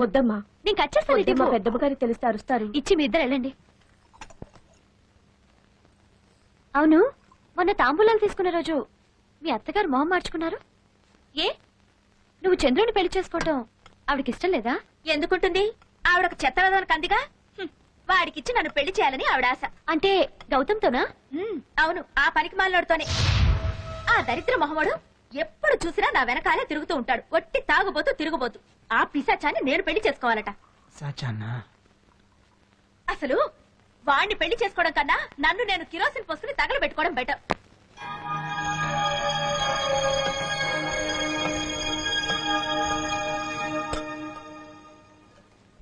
వద్దమ్మా. నేను ఇటు ఇవ్వు. పెద్దమ్మ గారికి తెలిస్తే అరుస్తారు ఇచ్చి మీ ఇద్దరు వెళ్ళండి. అవును? మొన్న తాంబూలాలు తీసుకున్న రోజు మీ అత్తగారు మొహం మార్చుకున్నారు. ఏ? నువ్వు చంద్రుని పెళ్ళి చేసుకోవటం ఆవిడకి ఇష్టం లేదా? ఎందుకుంటుంది? ఆవిడ ఒక చెత్తరదానికి అందిగా. వాడికిచ్చి నన్ను పెళ్ళి చేయాలని ఆవిడ ఆశ. అంటే గౌతమ్తోనా? అవును ఆ పనికి మాలోడుతోనే ఆ దరిద్ర మొహమ్మడు ఎప్పుడు చూసినా నా వెనకాలే తిరుగుతూ ఉంటాడు. ఒట్టి తాగుబోతూ తిరుగుబోతూ. ఆ పిశాచాన్ని నేను పెళ్ళి చేసుకోవాలట. సాచానా అసలు వాణ్ణి పెళ్ళి చేసుకోవడం కన్నా నన్ను నేను కిరోసిన్ పోసుకుని తగలు పెట్టుకోవడం బెటర్.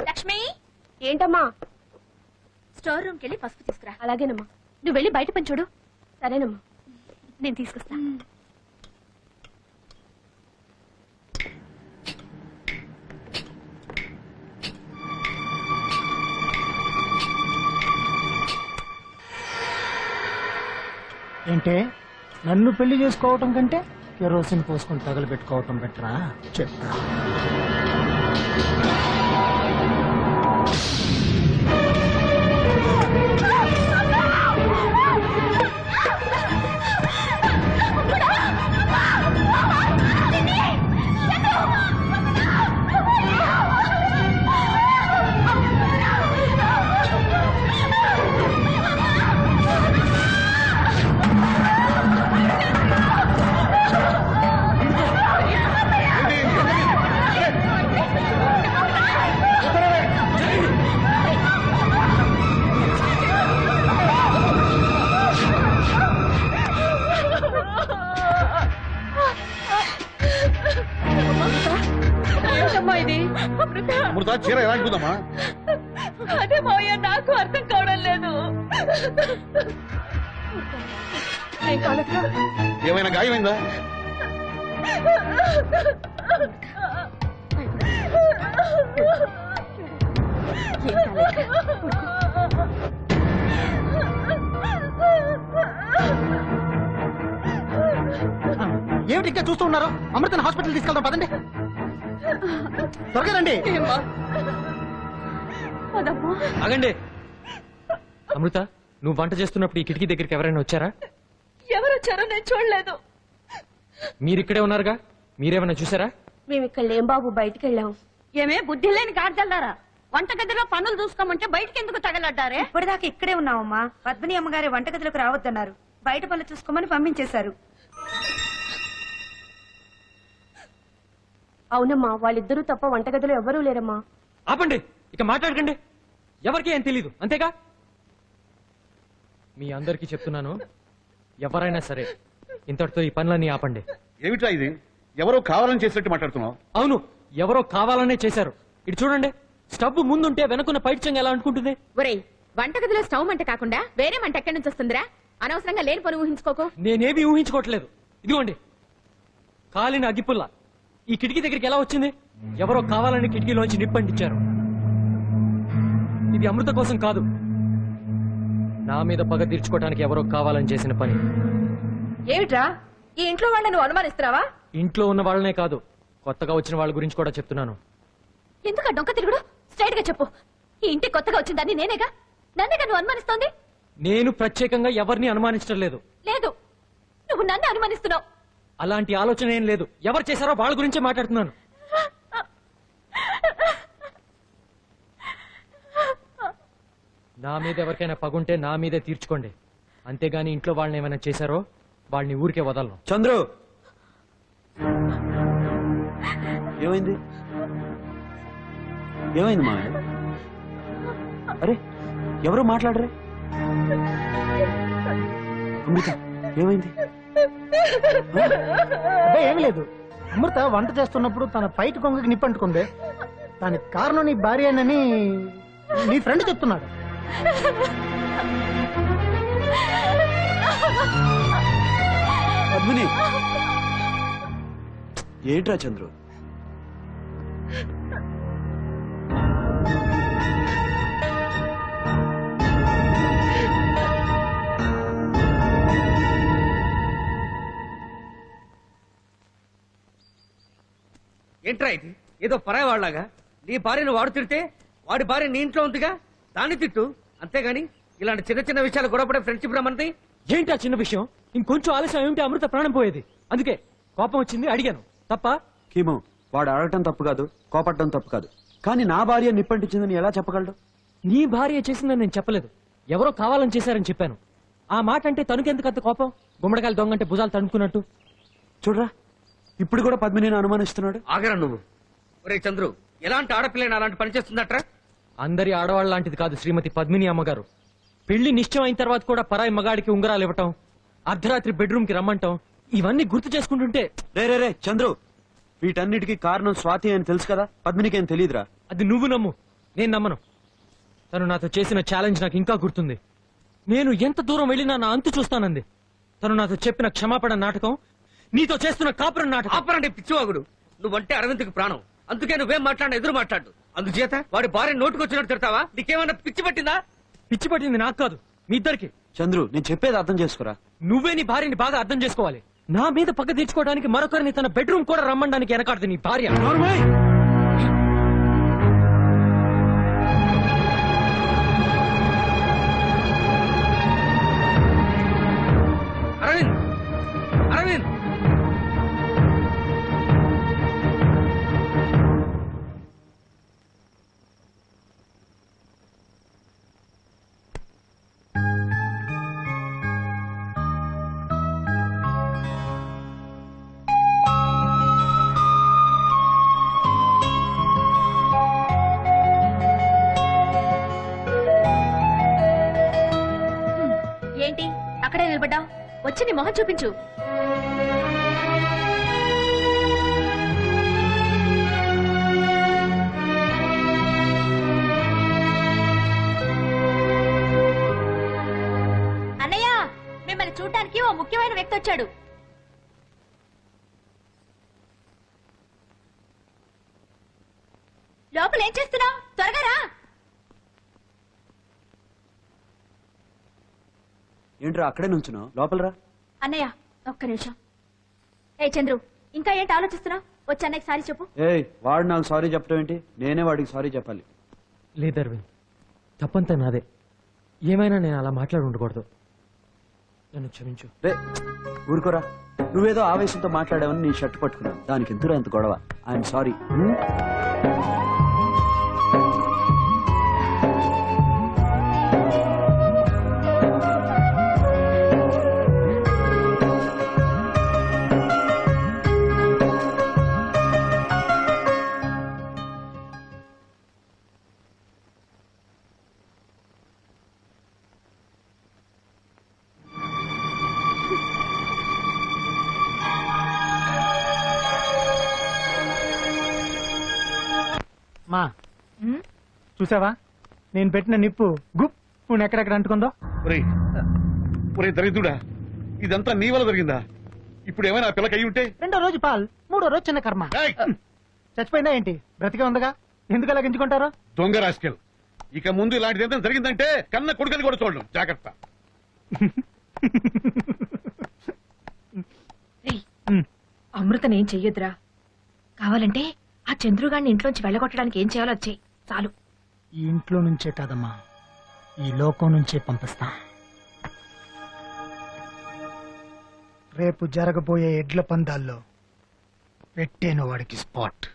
లక్ష్మి? ఏంటమ్మా? స్టోర్ రూమ్కి వెళ్ళి పసుపు తీసుకురా. అలాగేనమ్మా. నువ్వు వెళ్ళి బయట పని చూడు. సరేనమ్మా. నేను తీసుకొస్తా. ఏంటే? నన్ను పెళ్ళి చేసుకోవటం కంటే కెరోసిన్ పోసుకొని తగలబెట్టుకోవటం బెటరా? చెప్తా అమృత చీర ఎలా అనుకుందామా అదే మావయ్య నాకు అర్థం కావడం లేదు. ఏమైనా గాయమైందా? ఏమిటి ఇంకా చూస్తూ ఉన్నారు? అమృతని హాస్పిటల్ తీసుకెళ్దాం పదండి. త్వరగా రండి. ఆగండి. అమృత నువ్వు వంట చేస్తున్నప్పుడు ఈ కిటికీ దగ్గరికి ఎవరైనా వచ్చారా? ఎవరొచ్చారో నేను చూడలేదు. మీరు ఇక్కడే ఉన్నారుగా? మీరేమైనా చూసారా మేము ఇక్కడ లేం బాబు బయటికి వెళ్ళాం ఏమే బుద్ధి లేని గాడిదల్లారా? వంటగదిలో పనులు చూసుకోమంటే బయటికి ఎందుకు తగలడ్డారే? ఇప్పటిదాకా ఇక్కడే ఉన్నామమ్మా పద్మిని అమ్మగారి వంటగదిలోకి రావద్దన్నారు. బయట పనులు చూసుకోమని పంపించేశారు. అవునమ్మా వాళ్ళిద్దరూ తప్ప వంటగదిలో ఎవ్వరూ లేరమ్మా. ఆపండి ఇక మాట్లాడకండి. ఎవరికి ఏం తెలీదు అంతేగా? మీ అందరికీ చెప్తున్నాను ఎవరైనా సరే ఇంతటితో ఈ పనులన్నీ ఆపండి. ఏమిట్రా ఇది? ఎవరో కావాలని చేసినట్టు మాట్లాడుతున్నావు? అవును ఎవరో కావాలనే చేశారు. ఇటు చూడండి స్టవ్ ముందుంటే వెనకున్న పైడ్చంగా ఎలా అనుకుంటుంది? ఒరేయ్ వంటగదిలో స్టవ్ మంట కాకుండా వేరే మంట ఎక్కడి నుంచి వస్తుందిరా? అనవసరంగా లేని పని ఊహించుకోకు. నేనేమీ ఊహించుకోవట్లేదు. ఇదిగోండి కాలిన అగిపుల్ల ఈ కిటికీ దగ్గరికి ఎలా వచ్చింది? ఎవరో కావాలని కిటికీలోంచి నిప్పంటించారు ఇది అమృత కోసం కాదు. నా మీద పగ తీర్చుకోవడానికి ఎవరో కావాలని చేసిన పని. ఏమిట్రా? ఈ ఇంట్లో వాళ్ళ నువ్వు అనుమానిస్తున్నావా? ఇంట్లో ఉన్న వాళ్ళనే కాదు. కొత్తగా వచ్చిన వాళ్ళ గురించి కూడా చెప్తున్నాను. ఎందుకు ఆ డొంక తిరుగుడు? స్ట్రైట్గా చెప్పు. ఈ ఇంటి కొత్తగా వచ్చిందని నేనేగా? నన్నేగా నువ్వు అనుమానిస్తోంది? నేను ప్రత్యేకంగా ఎవరిని అనుమానించడం లేదు లేదు. నువ్వు నన్ను అనుమానిస్తున్నావు. అలాంటి ఆలోచన ఏం లేదు. ఎవరు చేశారో వాళ్ళ గురించే మాట్లాడుతున్నాను. నా మీద ఎవరికైనా పగుంటే నా మీదే తీర్చుకోండి. అంతేగాని ఇంట్లో వాళ్ళని ఏమైనా చేశారో వాళ్ళని ఊరికే వదలను. చంద్రు! ఏమైంది? ఏమైంది మా అరే ఎవరు మాట్లాడరే? అమృత ఏమైంది? ఏమి లేదు. అమృత వంట చేస్తున్నప్పుడు తన పైకి కొంగకి నిప్పంటుకుంది దానికి కారణం నీ భార్యనని నీ ఫ్రెండ్ చెప్తున్నాడు. పద్మిని. ఏంట్రా చంద్రు? ఏంట్రా ఇది? ఏదో పరాయి వాళ్ళగా నీ భార్యను వాడు తిడితే వాడి భార్య నీ ఇంట్లో ఉందిగా? దాన్ని తిట్టు. అంతేగాని ఇలాంటి చిన్న చిన్న విషయాలు గొడవపడే ఫ్రెండ్షిప్ రమ్మంది ఏంటి ఆ చిన్న విషయం? ఇంకొంచెం ఆలస్యం ఏమిటి? అమృత ప్రాణం పోయేది. అందుకే కోపం వచ్చింది అడిగాను. తప్ప? కీమో వాడు అడగటం తప్పు కాదు కోపడటం తప్పు కాదు. కానీ నా భార్య నిప్పంటించిందని ఎలా చెప్పగలడు? నీ భార్య చేసిందని నేను చెప్పలేదు. ఎవరో కావాలని చేశారని చెప్పాను. ఆ మాట అంటే తనుకెందుకు అంత కోపం? గుమ్మడికాయలు దొంగంటే భుజాలు తణుకున్నట్టు చూడరా ఇప్పుడు కూడా పద్మిని అనుమానిస్తున్నాడు? ఆగరా నువ్వు. ఒరే చంద్రు ఎలాంటి ఆడపిల్లని అలాంటి పని చేస్తుందట్రా? అందరి ఆడవాళ్ళ లాంటిది కాదు శ్రీమతి పద్మిని అమ్మగారు. పెళ్ళి నిశ్చయం అయిన తర్వాత కూడా పరాయి మగాడికి ఉంగరాలు ఇవ్వటం అర్ధరాత్రి బెడ్రూమ్కి రమ్మంటాం ఇవన్నీ గుర్తు చేసుకుంటుంటే రే రే రే చంద్రు వీటన్నిటికీ కారణం స్వాతి అని తెలుసు కదా? పద్మినికి ఏం తెలియదురా అది నువ్వు నమ్ము నేను నమ్మను. తను నాతో చేసిన ఛాలెంజ్ నాకు ఇంకా గుర్తుంది. నేను ఎంత దూరం వెళ్ళినా నా అంతు చూస్తానంది. తను నాతో చెప్పిన క్షమాపణ నాటకం నీతో చేస్తున్న కాపురం నాటకం. ఆపరండి పిచ్చివాగుడు. నువ్వంటే అరవింద్కి ప్రాణం. అందుకే నువ్వేం మాట్లాడిన ఎదురు మాట్లాడు. అందుచేత? వాడి భార్య నోటుకొచ్చినట్టు తిడతావా? నీకేమన్నా పిచ్చి పట్టిందా? పిచ్చి పట్టింది నాకు కాదు. మీ ఇద్దరికి. చంద్రు నేను చెప్పేది అర్థం చేసుకురా? నువ్వే నీ భార్యని బాగా అర్థం చేసుకోవాలి. నా మీద పక్క తీర్చుకోవడానికి మరొకరిని తన బెడ్రూమ్ కూడా రమ్మడానికి వెనకాడదు నీ భార్య. వచ్చి నీ మొహం చూపించు. అన్నయ్య మిమ్మల్ని చూడటానికి ఓ ముఖ్యమైన వ్యక్తి వచ్చాడు. లోపల ఏం చేస్తున్నావు? త్వరగా రా. ఏంట్రా అక్కడే నుంచున్నావు? లోపలరా? అన్నయ్య ఒక్క నిమిషం. ఏ చంద్రు ఇంకా ఏంటి ఆలోచిస్తున్నావు? వచ్చి అన్నయ్యకి సారీ చెప్పు. ఏయ్ వాడు నాకు సారీ చెప్పడం ఏంటి? నేనే వాడికి సారీ చెప్పాలి. లేదు అరవింద్ తప్పంతా నాదే. ఏమైనా నేను అలా మాట్లాడి ఉండకూడదు. నన్ను క్షమించు. రే ఊరుకోరా. నువ్వేదో ఆవేశంతో మాట్లాడావని నీ షర్ట్ పట్టుకున్నాను దానికి ఎందుకు అంత గొడవ? ఐఎమ్ సారీ మా. చూసావా? నేను పెట్టిన నిప్పు గుప్ ఇప్పుడు ఎక్కడెక్కడ అంటుకుందో? ఒరే దరిద్రుడా ఇదంతా నీ వల్ల జరిగిందా? ఇప్పుడు ఏమైనా పిల్లకి అయి ఉంటే? రెండో రోజు పాల్ మూడో రోజు చిన్న కర్మ. ఏయ్! చచ్చిపోయిందా ఏంటి? బ్రతికే ఉందగా? ఎందుకు అలా గింజుకుంటారు దొంగ రాసుకెల్. ఇక ముందు ఇలాంటిది ఏదైనా జరిగిందంటే కన్న కొడుకని కూడా చూడడం జాగ్రత్త. అమృతనేం చెయ్యొద్దురా? కావాలంటే ఆ చంద్రుగాడిని ఇంట్లోంచి వెళ్ళగొట్టడానికి ఏం చేయాలో వచ్చాయి చాలు. ఈ ఇంట్లో నుంచే కాదమ్మా. ఈ లోకం నుంచే పంపిస్తా. రేపు జరగబోయే ఎడ్ల పందాల్లో పెట్టేను వాడికి స్పాట్.